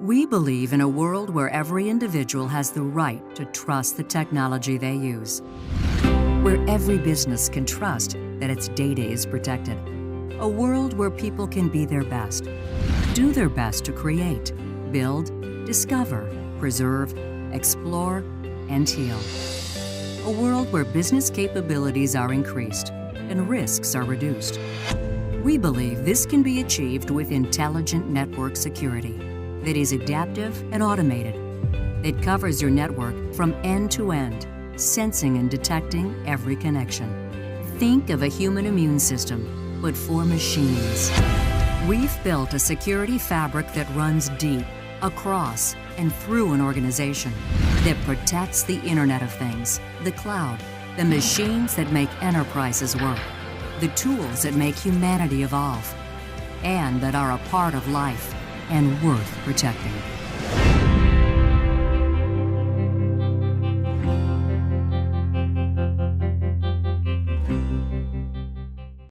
We believe in a world where every individual has the right to trust the technology they use, where every business can trust that its data is protected, a world where people can be their best, do their best to create, build, discover, preserve, explore, and heal. A world where business capabilities are increased and risks are reduced. We believe this can be achieved with intelligent network security that is adaptive and automated. It covers your network from end to end, sensing and detecting every connection. Think of a human immune system, but for machines. We've built a security fabric that runs deep, across, and through an organization that protects the Internet of Things, the cloud, the machines that make enterprises work, the tools that make humanity evolve, and that are a part of life and worth protecting.